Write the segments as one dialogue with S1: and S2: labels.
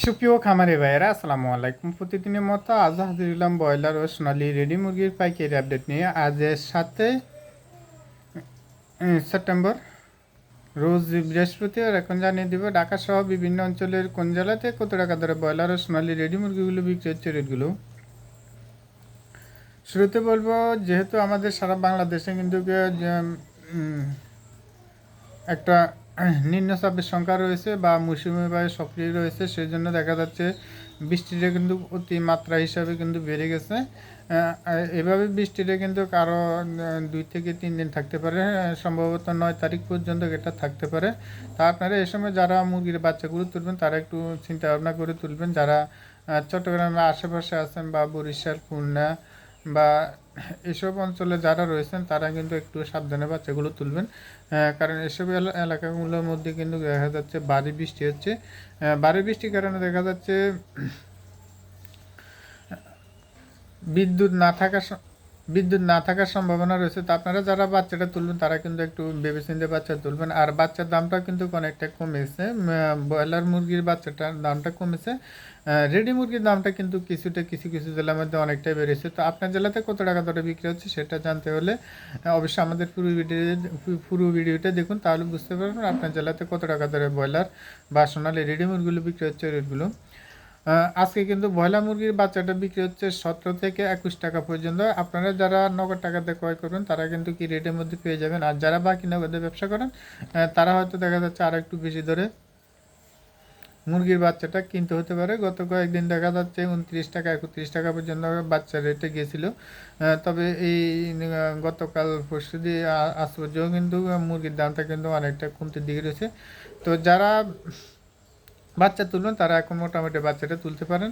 S1: সুপ্রিয় খামারি ভাইয়েরা, আসসালামু আলাইকুম। প্রতিদিনের মতো আজ হাজির হলাম ব্রয়লার ও সোনালি রেডি মুরগির পাইকারি আপডেট নিয়ে। আজ সাতে সেপ্টেম্বর, রোজ বৃহস্পতিবার এখন জানিয়ে দিব ঢাকা সহ বিভিন্ন অঞ্চলের কোন জেলাতে কত টাকা ধরে ব্রয়লার ও সোনালি রেডি মুরগিগুলো বিক্রি হচ্ছে রেটগুলো। শুরুতে বলব, যেহেতু আমাদের সারা বাংলাদেশে কিন্তু একটা নিম্নচাপের সংখ্যা রয়েছে বা মৌসুমি বায়ু সক্রিয় রয়েছে সেই জন্য দেখা যাচ্ছে বৃষ্টিটা কিন্তু অতি মাত্রা হিসাবে কিন্তু বেড়ে গেছে। এভাবে বৃষ্টিটা কিন্তু কারও দুই থেকে তিন দিন থাকতে পারে, সম্ভবত নয় তারিখ পর্যন্ত এটা থাকতে পারে। তা আপনারা এ সময় যারা মুরগির বাচ্চাগুলো তুলবেন, তারা একটু চিন্তা ভাবনা করে তুলবেন। যারা চট্টগ্রামের আশেপাশে আছেন বা বরিশাল, খুলনা বা এসব অঞ্চলে যারা রয়েছেন, তারা কিন্তু একটু সাবধানে বাচ্চাগুলো তুলবেন। কারণ এসব এলা- এলাকাগুলোর মধ্যে কিন্তু দেখা যাচ্ছে বাড়ি বৃষ্টি হচ্ছে। বাড়ি বৃষ্টির কারণে দেখা যাচ্ছে, বিদ্যুৎ না থাকার বিদ্যুৎ না থাকার সম্ভাবনা রয়েছে, তো আপনারা যারা বাচ্চাটা তুলবেন, তারা কিন্তু একটু ভেবেচিন্তে বাচ্চা তুলবেন। আর বাচ্চার দামটা কিন্তু অনেকটা কমেছে। ব্রয়লার মুরগির বাচ্চাটার দামটা কমেছে। রেডি মুরগির দামটা কিন্তু কিছুটা কিছু কিছু জেলার মধ্যে অনেকটাই বেড়েছে। তো আপনার জেলাতে কত টাকা দরে বিক্রি হচ্ছে সেটা জানতে হলে অবশ্যই আমাদের পুরো ভিডিও পুরো ভিডিওটা দেখুন, তাহলে বুঝতে পারবেন আপনার জেলাতে কত টাকা দরে ব্রয়লার বা সোনালি রেডি মুরগিগুলো বিক্রি হচ্ছে, রেটগুলো। আজকে কিন্তু ব্রয়লার মুরগির বাচ্চাটা বিক্রি হচ্ছে সতেরো থেকে একুশ টাকা পর্যন্ত। আপনারা যারা নগদ টাকাতে ক্রয় করবেন, তারা কিন্তু কি রেটের মধ্যে পেয়ে যাবেন। আর যারা বাকি নগদে ব্যবসা করেন তারা হয়তো দেখা যাচ্ছে আর একটু বেশি ধরে মুরগির বাচ্চাটা কিনতে হতে পারে। গত কয়েকদিন দেখা যাচ্ছে উনত্রিশ টাকা, একত্রিশ টাকা পর্যন্ত বাচ্চা রেটে গিয়েছিল। তবে এই গতকাল পরশু দিয়ে আজ পর্যন্ত কিন্তু মুরগির দামটা কিন্তু অনেকটা কমতে দিকে রয়েছে। তো যারা বাচ্চা তুলবেন তারা এখন মোটামুটি বাচ্চাটা তুলতে পারেন।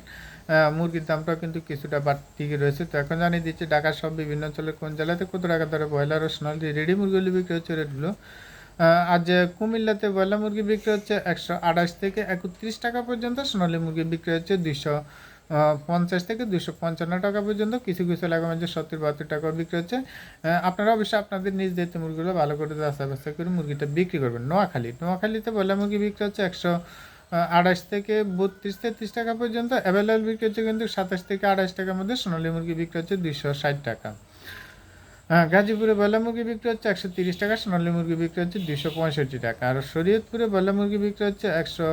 S1: মুরগির দামটাও কিন্তু কিছুটা বাড়তি রয়েছে। তো এখন জানিয়ে দিচ্ছি, ঢাকার সব বিভিন্ন অঞ্চলের কোন জেলাতে কত টাকা দরে ব্রয়লার ও সোনালি রেডি মুরগিগুলি বিক্রি হচ্ছে রেটগুলো আজ কুমিল্লাতে ব্রয়লার মুরগি বিক্রি হচ্ছে একশো আঠাশ থেকে একত্রিশ টাকা পর্যন্ত, সোনালি মুরগি বিক্রি হচ্ছে দুইশো পঞ্চাশ থেকে দুশো পঞ্চান্ন টাকা পর্যন্ত, কিছু কিছু এলাকার মধ্যে সত্তর বাহাত্তর টাকা বিক্রি হচ্ছে। আপনারা অবশ্যই আপনাদের নিজ দায়িত্ব মুরগিগুলো ভালো করে যাচাই বাছাই করে মুরগিটা বিক্রি করবেন। নোয়াখালী, নোয়াখালীতে ব্রয়লার মুরগি বিক্রি হচ্ছে একশো আঠাশ থেকে বত্রিশ, তেত্রিশ টাকা পর্যন্ত অ্যাভেলেবল বিক্রি হচ্ছে কিন্তু সাতাশ থেকে আড়াইশ টাকার মধ্যে সোনালী মুরগি বিক্রি হচ্ছে দুইশো ষাট টাকা। হ্যাঁ গাজীপুরে বয়লা মুরগি বিক্রি হচ্ছে একশো তিরিশ টাকা, সোনালী মুরগি বিক্রি হচ্ছে দুইশো পঁয়ষট্টি টাকা। আর শরীয়তপুরে বয়লা মুরগি বিক্রি হচ্ছে একশো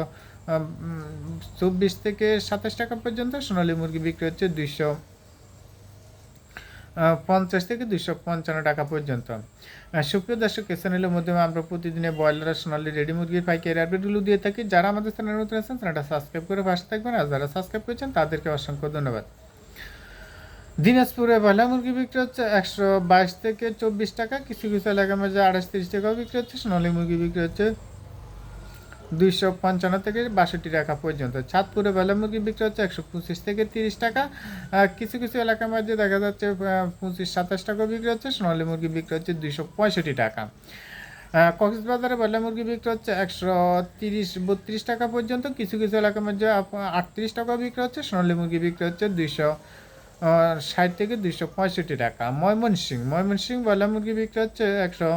S1: চব্বিশ থেকে সাতাশ টাকা পর্যন্ত, সোনালী মুরগি বিক্রি হচ্ছে দুইশো পঞ্চাশ থেকে দুশো পঞ্চান্ন টাকা পর্যন্ত। সুপ্রিয় দর্শক চ্যানেলের মাধ্যমে আমরা প্রতিদিনে ব্রয়লার সোনালী রেডি মুরগির পাইকারি আপডেটগুলো দিয়ে থাকি। যারা আমাদের চ্যানেল নতুন আছেন, চ্যানেলটা সাবস্ক্রাইব করে পাশে থাকবেন আর যারা সাবস্ক্রাইব করেছেন, তাদেরকে অসংখ্য ধন্যবাদ। দিনাজপুরে ব্রয়লার মুরগি বিক্রি হচ্ছে একশো বাইশ থেকে চব্বিশ টাকা। কিছু কিছু এলাকার মাঝে আঠাশ, তিরিশ টাকাও বিক্রি হচ্ছে। সোনালী মুরগি বিক্রি হচ্ছে দুইশো পঞ্চান্ন থেকে বাষট্টি টাকা পর্যন্ত। চাঁদপুরে মুরগি বিক্রি হচ্ছে একশো পঁচিশ থেকে তিরিশ টাকা। কিছু কিছু এলাকার মধ্যে দেখা যাচ্ছে পঁচিশ সাতাশ টাকা বিক্রি হচ্ছে, সোনালী মুরগি বিক্রি হচ্ছে দুইশো পঁয়ষট্টি টাকা। কক্সবাজারে ব্রয়লার মুরগি বিক্রি হচ্ছে একশো তিরিশ, বত্রিশ টাকা পর্যন্ত। কিছু কিছু এলাকার মধ্যে আটত্রিশ টাকা বিক্রি হচ্ছে, সোনালী মুরগি বিক্রি হচ্ছে দুইশো ষাট থেকে দুইশো পঁয়ষট্টি টাকা। ময়মনসিং ময়মনসিং ব্রয়লার মুরগি বিক্রি হচ্ছে একশো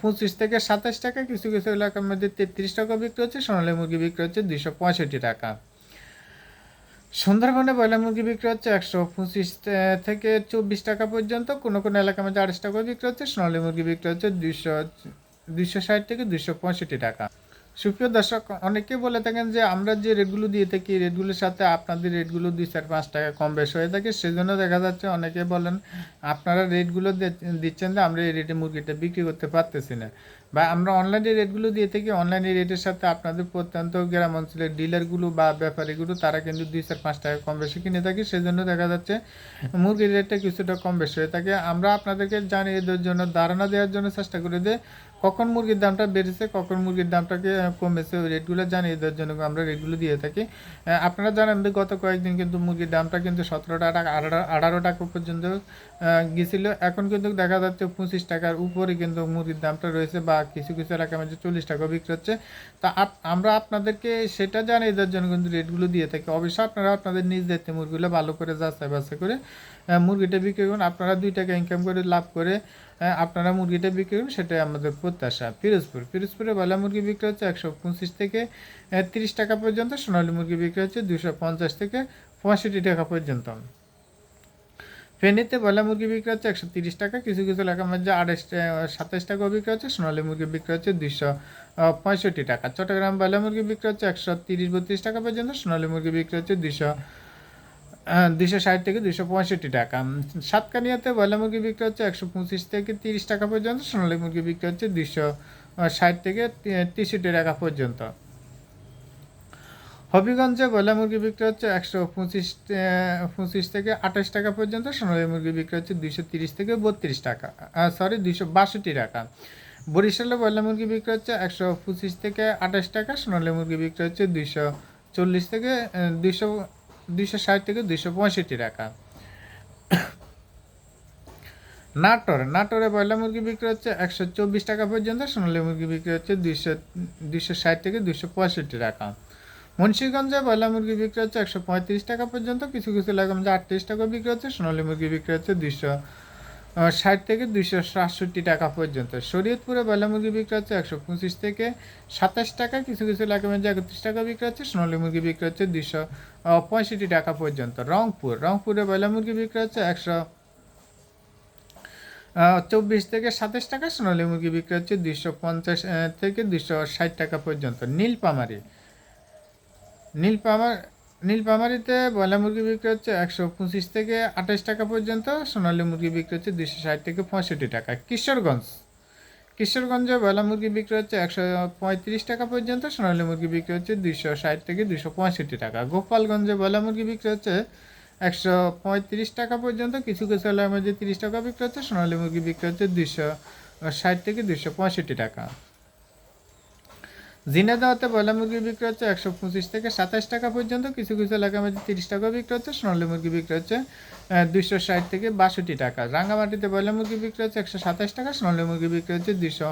S1: পঁচিশ থেকে সাতাশ টাকা কিছু কিছু এলাকার মধ্যে তেত্রিশ টাকা বিক্রি হচ্ছে, সোনালী মুরগি বিক্রি হচ্ছে দুইশো পঁয়ষট্টি টাকা। সুন্দরবনে ব্রয়লার মুরগি বিক্রি হচ্ছে একশো পঁচিশ থেকে চব্বিশ টাকা পর্যন্ত। কোনো কোনো এলাকার মধ্যে আড়াইশ টাকা বিক্রি হচ্ছে, সোনালী মুরগি বিক্রি হচ্ছে দুইশো দুইশো ষাট থেকে দুইশো পঁয়ষট্টি টাকা। সুপ্রিয় দর্শক অনেকে বলে থাকেন যে আমরা যে রেটগুলো দিয়ে থাকি রেটগুলোর সাথে আপনাদের রেটগুলো দুই চার পাঁচ টাকা কম বেশ হয়ে থাকে, সেজন্য দেখা যাচ্ছে অনেকে বলেন, আপনারা রেটগুলো দিচ্ছেন যে আমরা এই রেটে মুরগিটা বিক্রি করতে পারতেছি না। বা আমরা অনলাইনে রেটগুলো দিয়ে থাকি অনলাইনে রেটের সাথে আপনাদের প্রত্যন্ত গ্রাম অঞ্চলের ডিলারগুলো বা ব্যাপারীগুলো তারা কিন্তু দুই চার পাঁচ টাকা কম বেশি কিনে থাকি। সেজন্য দেখা যাচ্ছে মুরগির রেটটা কিছুটা কম বেশি হয়ে থাকে। আমরা আপনাদেরকে জানিয়ে দেওয়ার জন্য, ধারণা দেওয়ার জন্য চেষ্টা করে দিই কখন মুরগির দামটা বেড়েছে, কখন মুরগির দামটাকে কমেছে, ওই রেটগুলো জানিয়ে দেওয়ার জন্য আমরা রেটগুলো দিয়ে থাকি। আপনারা জানেন যে গত কয়েকদিন কিন্তু মুরগির দামটা কিন্তু সতেরো টাকা, আঠারো টাকা পর্যন্ত গিয়েছিল। এখন কিন্তু দেখা যাচ্ছে পঁচিশ টাকার উপরে কিন্তু মুরগির দামটা রয়েছে বা কিছু কিছু এলাকার মধ্যে চল্লিশ টাকা বিক্রি হচ্ছে। তা আমরা আপনাদেরকে সেটা জানিয়ে দেওয়ার জন্য কিন্তু রেটগুলো দিয়ে থাকি। অবশ্যই আপনারা আপনাদের নিজ দায়িত্বে মুরগিগুলো ভালো করে যাচাই বাছাই করে মুরগিটা বিক্রি করুন। আপনারা দুই টাকা ইনকাম করে লাভ করে আপনারা মুরগিটা বিক্রি করুন, সেটাই আমাদের প্রত্যাশা। পিরোজপুর, পিরোজপুরে বয়লা মুরগি বিক্রি হচ্ছে একশো পঁচিশ থেকে তিরিশ টাকা পর্যন্ত। সোনালী মুরগি বিক্রি হচ্ছে দুশো পঞ্চাশ থেকে পঁয়ষট্টি টাকা পর্যন্ত। ফেনীতে বয়লা মুরগি বিক্রি হচ্ছে একশো তিরিশ টাকা, কিছু কিছু এলাকার মধ্যে আঠাশ সাতাশ টাকাও বিক্রি হচ্ছে, সোনালি মুরগি বিক্রি হচ্ছে দুইশো পঁয়ষট্টি টাকা। চট্টগ্রাম বয়লা মুরগি বিক্রি হচ্ছে একশো তিরিশ, বত্রিশ টাকা পর্যন্ত, সোনালি মুরগি বিক্রি হচ্ছে দুইশো দুশো ষাট থেকে দুশো পঁয়ষট্টি টাকা। সাতকানিয়াতে বয়লা মুরগি বিক্রি হচ্ছে একশো পঁচিশ থেকে তিরিশ টাকা পর্যন্ত, সোনালি মুরগি বিক্রি হচ্ছে দুশো ষাট থেকে তেষট্টি টাকা পর্যন্ত। হবিগঞ্জে বয়লা মুরগি বিক্রি হচ্ছে একশো পঁচিশ পঁচিশ থেকে আঠাশ টাকা পর্যন্ত, সোনালী মুরগি বিক্রি হচ্ছে দুইশো তিরিশ থেকে বত্রিশ টাকা সরি দুইশো বাষট্টি টাকা। বরিশালে বয়লা মুরগি বিক্রি হচ্ছে একশো পঁচিশ থেকে আঠাশ টাকা, সোনালী মুরগি বিক্রি হচ্ছে দুইশো চল্লিশ থেকে দুইশো দুইশো ষাট থেকে দুইশো পঁয়ষট্টি টাকা। নাটোর, নাটোরে বয়লা মুরগি বিক্রি হচ্ছে একশো চব্বিশ টাকা পর্যন্ত, সোনালী মুরগি বিক্রি হচ্ছে দুইশো দুইশো ষাট থেকে দুইশো পঁয়ষট্টি টাকা। মুন্সিগঞ্জে বয়লা মুরগি বিক্রি হচ্ছে একশো পঁয়ত্রিশ টাকা পর্যন্ত। কিছু কিছু এলাকার মধ্যে আটত্রিশ টাকা বিক্রি হচ্ছে, সোনালী মুরগি বিক্রি হচ্ছে দুইশো ষাট থেকে দুইশো সাতষট্টি টাকা পর্যন্ত। শরীয়তপুরে বয়লা মুরগি বিক্রি হচ্ছে একশো পঁচিশ থেকে সাতাশ টাকা কিছু কিছু এলাকার মধ্যে একত্রিশ টাকা বিক্রি হচ্ছে, সোনালী মুরগি বিক্রি হচ্ছে দুইশো পঁয়ষট্টি টাকা পর্যন্ত। রংপুর, রংপুরে বয়লা মুরগি বিক্রি হচ্ছে একশো চব্বিশ থেকে সাতাশ টাকা, সোনালী মুরগি বিক্রি হচ্ছে দুইশো পঞ্চাশ থেকে দুইশো ষাট টাকা পর্যন্ত। নীলপামারি নীলপামার নীলপামারিতে বয়লা মুরগি বিক্রি হচ্ছে একশো পঁচিশ থেকে আঠাশ টাকা পর্যন্ত, সোনালী মুরগি বিক্রি হচ্ছে দুশো ষাট থেকে পঁয়ষট্টি টাকা। কিশোরগঞ্জ। কিশোরগঞ্জে বয়লা মুরগি বিক্রি হচ্ছে একশো পঁয়ত্রিশ টাকা পর্যন্ত, সোনালী মুরগি বিক্রি হচ্ছে দুশো ষাট থেকে দুশো পঁয়ষট্টি টাকা। গোপালগঞ্জে বয়লা মুরগি বিক্রি হচ্ছে একশো পঁয়ত্রিশ টাকা পর্যন্ত, কিছু কিছু এলাকার মধ্যে তিরিশ টাকা বিক্রি হচ্ছে, সোনালী মুরগি বিক্রি হচ্ছে দুশো ষাট থেকে দুশো পঁয়ষট্টি টাকা। জিনেদাওয়াতে বয়লা মুরগি বিক্রি হচ্ছে একশো পঁচিশ থেকে সাতাশ টাকা পর্যন্ত। কিছু কিছু এলাকার মধ্যে তিরিশ টাকা বিক্রি হচ্ছে, সোনালী মুরগি বিক্রি হচ্ছে দুইশো ষাট থেকে বাষট্টি টাকা। রাঙ্গামাটিতে বয়লা মুরগি বিক্রি হচ্ছে একশো সাতাশ টাকা, সোনালী মুরগি বিক্রি হচ্ছে দুইশো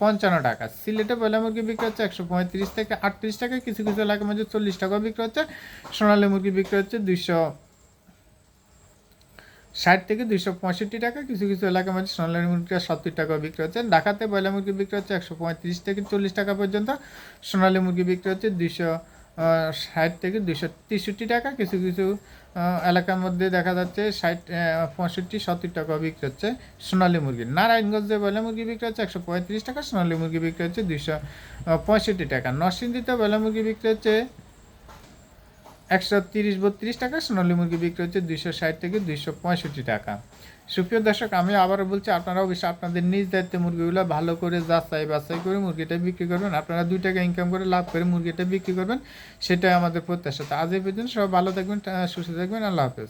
S1: পঞ্চান্ন টাকা। সিলেটে বয়লা মুরগি বিক্রি হচ্ছে একশো পঁয়ত্রিশ থেকে আটত্রিশ টাকা, কিছু কিছু এলাকার মধ্যে চল্লিশ টাকা বিক্রি হচ্ছে, সোনালী মুরগি বিক্রি হচ্ছে দুইশো ষাট থেকে দুইশো পঁয়ষট্টি টাকা, কিছু কিছু এলাকার মধ্যে সোনালী মুরগি সত্তর টাকা বিক্রি হচ্ছে। ঢাকাতে বয়লা মুরগি বিক্রি হচ্ছে একশো পঁয়ত্রিশ থেকে চল্লিশ টাকা পর্যন্ত। সোনালী মুরগি বিক্রি হচ্ছে দুইশো ষাট থেকে দুইশো তেষট্টি টাকা, কিছু কিছু এলাকার মধ্যে দেখা যাচ্ছে ষাট পঁয়ষট্টি, সত্তর টাকা বিক্রি হচ্ছে সোনালী মুরগি। নারায়ণগঞ্জে বয়লা মুরগি বিক্রি হচ্ছে একশো পঁয়ত্রিশ টাকা, সোনালী মুরগি বিক্রি হচ্ছে দুইশো পঁয়ষট্টি টাকা। নরসিংদীতে বয়লা মুরগি বিক্রি হচ্ছে একশো তিরিশ, বত্রিশ টাকা, সোনালি মুরগি বিক্রি হচ্ছে দুইশো ষাট থেকে দুইশো পঁয়ষট্টি টাকা। সুপ্রিয় দর্শক, আমি আবারও বলছি আপনারা অবশ্যই আপনাদের নিজ দায়িত্বে মুরগিগুলো ভালো করে যাচাই বাছাই করে মুরগিটা বিক্রি করবেন। আপনারা দুই টাকা ইনকাম করে লাভ করে মুরগিটা বিক্রি করবেন, সেটাই আমাদের প্রত্যাশা। তো আজ এই পর্যন্ত সবাই ভালো থাকবেন, সুস্থ থাকবেন, আল্লাহ হাফেজ।